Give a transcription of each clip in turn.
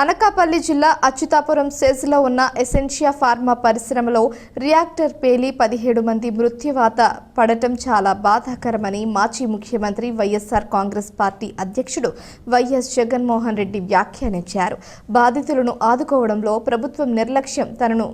అనకాపల్లి జిల్లా అచ్యుతాపురం సెజ్లో ఉన్న ఎసెన్షియా ఫార్మా పరిశ్రమలో రియాక్టర్ పేలి పదిహేడు మంది మృత్యువాత పడటం చాలా బాధాకరమని మాజీ ముఖ్యమంత్రి వైఎస్ఆర్ కాంగ్రెస్ పార్టీ అధ్యక్షుడు వైఎస్ జగన్మోహన్ రెడ్డి వ్యాఖ్యానించారు. బాధితులను ఆదుకోవడంలో ప్రభుత్వం నిర్లక్ష్యం తనను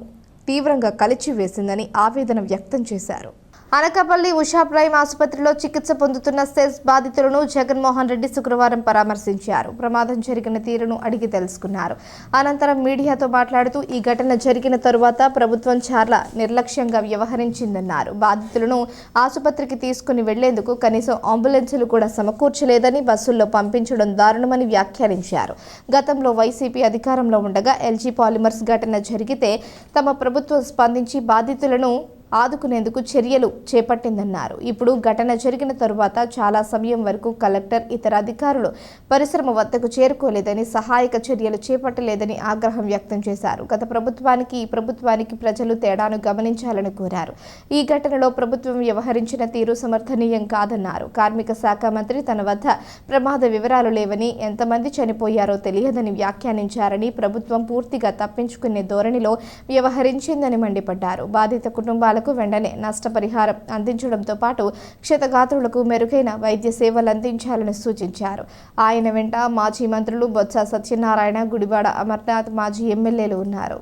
తీవ్రంగా కలిచివేసిందని ఆవేదన వ్యక్తం చేశారు. అనకాపల్లి ఉషా ప్రైమ్ ఆసుపత్రిలో చికిత్స పొందుతున్న సెస్ బాధితులను జగన్మోహన్ రెడ్డి శుక్రవారం పరామర్శించారు. ప్రమాదం జరిగిన తీరును అడిగి తెలుసుకున్నారు. అనంతరం మీడియాతో మాట్లాడుతూ ఈ ఘటన జరిగిన తరువాత ప్రభుత్వం చాలా నిర్లక్ష్యంగా వ్యవహరించిందన్నారు. బాధితులను ఆసుపత్రికి తీసుకుని వెళ్ళేందుకు కనీసం అంబులెన్సులు కూడా సమకూర్చలేదని బస్సుల్లో పంపించడం దారుణమని వ్యాఖ్యానించారు. గతంలో వైసీపీ అధికారంలో ఉండగా ఎల్జీ పాలిమర్స్ ఘటన జరిగితే తమ ప్రభుత్వం స్పందించి బాధితులను ఆదుకునేందుకు చర్యలు చేపట్టిందన్నారు. ఇప్పుడు ఘటన జరిగిన తరువాత చాలా సమయం వరకు కలెక్టర్ ఇతర అధికారులు పరిశ్రమ వద్దకు చేరుకోలేదని సహాయక చర్యలు చేపట్టలేదని ఆగ్రహం వ్యక్తం చేశారు. గత ప్రభుత్వానికి ఈ ప్రభుత్వానికి ప్రజలు తేడాను గమనించాలని కోరారు. ఈ ఘటనలో ప్రభుత్వం వ్యవహరించిన తీరు సమర్థనీయం కాదన్నారు. కార్మిక శాఖ మంత్రి తన వద్ద ప్రమాద వివరాలు లేవని ఎంతమంది చనిపోయారో తెలియదని వ్యాఖ్యానించారని ప్రభుత్వం పూర్తిగా తప్పించుకునే ధోరణిలో వ్యవహరించిందని మండిపడ్డారు. బాధిత కుటుంబాలకు వెంటనే నష్టపరిహారం అందించడంతో పాటు క్షతగాత్రులకు మెరుగైన వైద్య సేవలు అందించాలని సూచించారు. ఆయన వెంట మాజీ మంత్రులు బొత్స సత్యనారాయణ గుడివాడ అమర్నాథ్ మాజీ ఎమ్మెల్యేలు ఉన్నారు.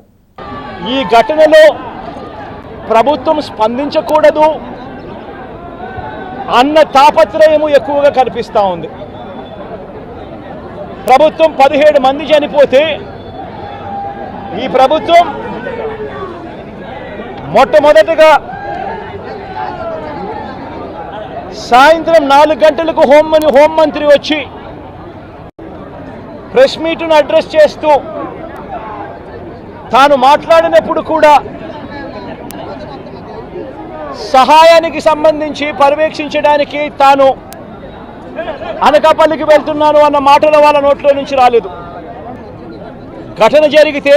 ఈ ఘటనలో ప్రభుత్వం స్పందించకూడదు. అన్న తాపత్రయము ఎక్కువగా కనిపిస్తూ ఉంది. ప్రభుత్వం పదిహేడు మంది చనిపోతే ఈ ప్రభుత్వం మొట్టమొదటిగా సాయంత్రం నాలుగు గంటలకు హోం హోంమంత్రి వచ్చి ప్రెస్ మీట్ను అడ్రస్ చేస్తూ తాను మాట్లాడినప్పుడు కూడా సహాయానికి సంబంధించి పర్యవేక్షించడానికి తాను అనకాపల్లికి వెళ్తున్నాను అన్న మాటలు వాళ్ళ నోట్లో నుంచి రాలేదు. ఘటన జరిగితే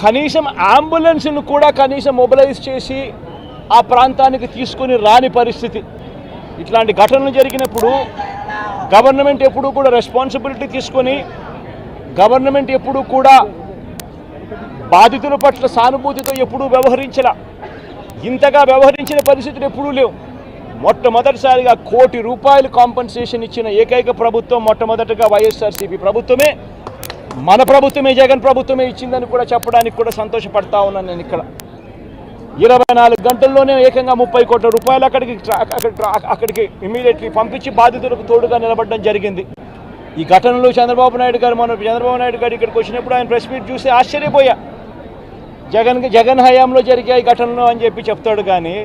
కనీసం అంబులెన్స్ను కూడా కనీసం మొబిలైజ్ చేసి ఆ ప్రాంతానికి తీసుకొని రాని పరిస్థితి. ఇట్లాంటి ఘటనలు జరిగినప్పుడు గవర్నమెంట్ ఎప్పుడూ కూడా రెస్పాన్సిబిలిటీ తీసుకొని గవర్నమెంట్ ఎప్పుడూ కూడా బాధితుల పట్ల సానుభూతితో ఎప్పుడూ వ్యవహరించలా. ఇంతగా వ్యవహరించిన పరిస్థితులు ఎప్పుడూ లేవు. మొట్టమొదటిసారిగా కోటి రూపాయలు కాంపన్సేషన్ ఇచ్చిన ఏకైక ప్రభుత్వం మొట్టమొదటగా వైఎస్ఆర్సీపీ ప్రభుత్వమే. మన ప్రభుత్వమే జగన్ ప్రభుత్వమే ఇచ్చిందని కూడా చెప్పడానికి కూడా సంతోషపడతా ఉన్నాను నేను ఇక్కడ. ఇరవై నాలుగు గంటల్లోనే ఏకంగా ముప్పై కోట్ల రూపాయలు అక్కడికి అక్కడికి అక్కడికి ఇమీడియట్లీ పంపించి బాధితులకు తోడుగా నిలబడడం జరిగింది. ఈ ఘటనలో చంద్రబాబు నాయుడు గారు మన చంద్రబాబు నాయుడు గారు ఇక్కడికి వచ్చినప్పుడు ఆయన ప్రెస్ మీట్ చూసి ఆశ్చర్యపోయా. జగన్ జగన్ హయాంలో జరిగాయి ఘటనలు అని చెప్పి చెప్తాడు కానీ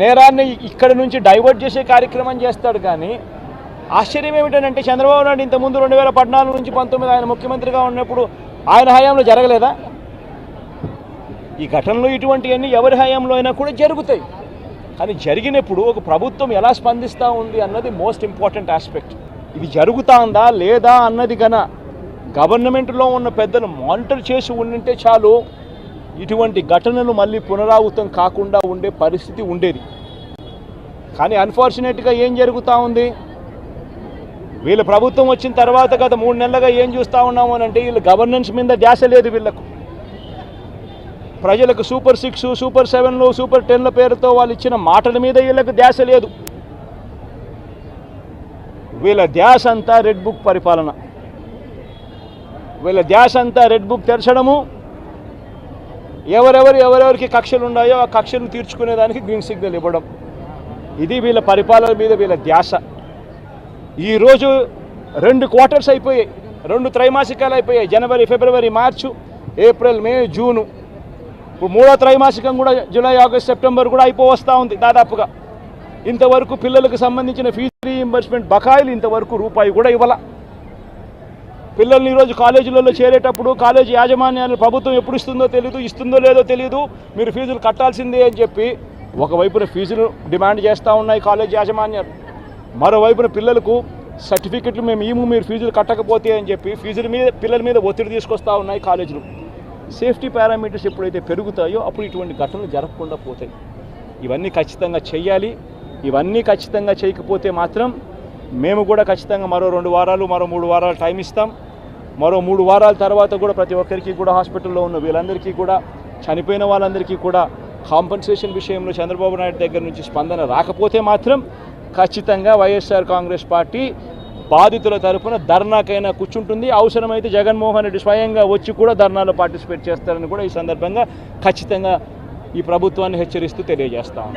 నేరాన్ని ఇక్కడ నుంచి డైవర్ట్ చేసే కార్యక్రమం చేస్తాడు కానీ ఆశ్చర్యం ఏమిటంటే చంద్రబాబు నాయుడు ఇంతకుముందు రెండు వేల పద్నాలుగు నుంచి పంతొమ్మిది ఆయన ముఖ్యమంత్రిగా ఉన్నప్పుడు ఆయన హయాంలో జరగలేదా? ఈ ఘటనలు ఇటువంటివన్నీ ఎవరి హయాంలో అయినా కూడా జరుగుతాయి. కానీ జరిగినప్పుడు ఒక ప్రభుత్వం ఎలా స్పందిస్తూ ఉంది అన్నది మోస్ట్ ఇంపార్టెంట్ ఆస్పెక్ట్ ఇది జరుగుతుందా లేదా అన్నది గన గవర్నమెంట్లో ఉన్న పెద్దలు మానిటర్ చేసి ఉండింటే చాలు ఇటువంటి ఘటనలు మళ్ళీ పునరావృతం కాకుండా ఉండే పరిస్థితి ఉండేది. కానీ అన్ఫార్చునేట్గా ఏం జరుగుతూ ఉంది? వీళ్ళ ప్రభుత్వం వచ్చిన తర్వాత గత మూడు నెలలుగా ఏం చూస్తూ ఉన్నాము అని అంటే వీళ్ళు గవర్నెన్స్ మీద ధ్యాస లేదు వీళ్ళకు. ప్రజలకు సూపర్ సిక్స్ సూపర్ సెవెన్లు సూపర్ టెన్ల పేరుతో వాళ్ళు ఇచ్చిన మాటల మీద వీళ్ళకు ధ్యాస లేదు. వీళ్ళ ధ్యాస అంతా రెడ్ బుక్ పరిపాలన. వీళ్ళ ధ్యాస అంతా రెడ్ బుక్ తెరచడము. ఎవరెవరు ఎవరెవరికి కక్షలు ఉన్నాయో ఆ కక్షలు తీర్చుకునేదానికి గ్రీన్ సిగ్నల్ ఇవ్వడం. ఇది వీళ్ళ పరిపాలన మీద వీళ్ళ ధ్యాస. ఈరోజు రెండు క్వార్టర్స్ అయిపోయాయి రెండు త్రైమాసికాలు అయిపోయాయి జనవరి ఫిబ్రవరి మార్చు ఏప్రిల్ మే జూను. ఇప్పుడు మూడో త్రైమాసికం కూడా జూలై ఆగస్ట్ సెప్టెంబర్ కూడా అయిపోవస్తూ ఉంది దాదాపుగా. ఇంతవరకు పిల్లలకు సంబంధించిన ఫీజు రీఇంబర్స్మెంట్ బకాయిలు ఇంతవరకు రూపాయి కూడా ఇవ్వాల. పిల్లల్ని ఈరోజు కాలేజీలలో చేరేటప్పుడు కాలేజీ యాజమాన్యాలు ప్రభుత్వం ఎప్పుడు ఇస్తుందో తెలియదు ఇస్తుందో లేదో తెలియదు మీరు ఫీజులు కట్టాల్సిందే అని చెప్పి ఒకవైపున ఫీజులు డిమాండ్ చేస్తూ ఉన్నాయి కాలేజీ యాజమాన్యాలు. మరోవైపున పిల్లలకు సర్టిఫికెట్లు మేము ఏమో మీరు ఫీజులు కట్టకపోతే అని చెప్పి ఫీజుల మీద పిల్లల మీద ఒత్తిడి తీసుకొస్తూ ఉన్నాయి కాలేజీలు. సేఫ్టీ పారామీటర్స్ ఎప్పుడైతే పెరుగుతాయో అప్పుడు ఇటువంటి ఘటనలు జరగకుండా పోతాయి. ఇవన్నీ ఖచ్చితంగా చేయాలి ఇవన్నీ ఖచ్చితంగా చేయకపోతే మాత్రం మేము కూడా ఖచ్చితంగా మరో రెండు వారాలు మరో మూడు వారాలు టైం ఇస్తాం. మరో మూడు వారాల తర్వాత కూడా ప్రతి ఒక్కరికి కూడా హాస్పిటల్లో ఉన్న వీళ్ళందరికీ కూడా చనిపోయిన వాళ్ళందరికీ కూడా కాంపన్సేషన్ విషయంలో చంద్రబాబు నాయుడు దగ్గర నుంచి స్పందన రాకపోతే మాత్రం ఖచ్చితంగా వైఎస్ఆర్ కాంగ్రెస్ పార్టీ బాధితుల తరపున ధర్నాకైనా కూర్చుంటుంది. అవసరమైతే జగన్మోహన్ రెడ్డి స్వయంగా వచ్చి కూడా ధర్నాలో పార్టిసిపేట్ చేస్తారని కూడా ఈ సందర్భంగా ఖచ్చితంగా ఈ ప్రభుత్వాన్ని హెచ్చరిస్తూ తెలియజేస్తాం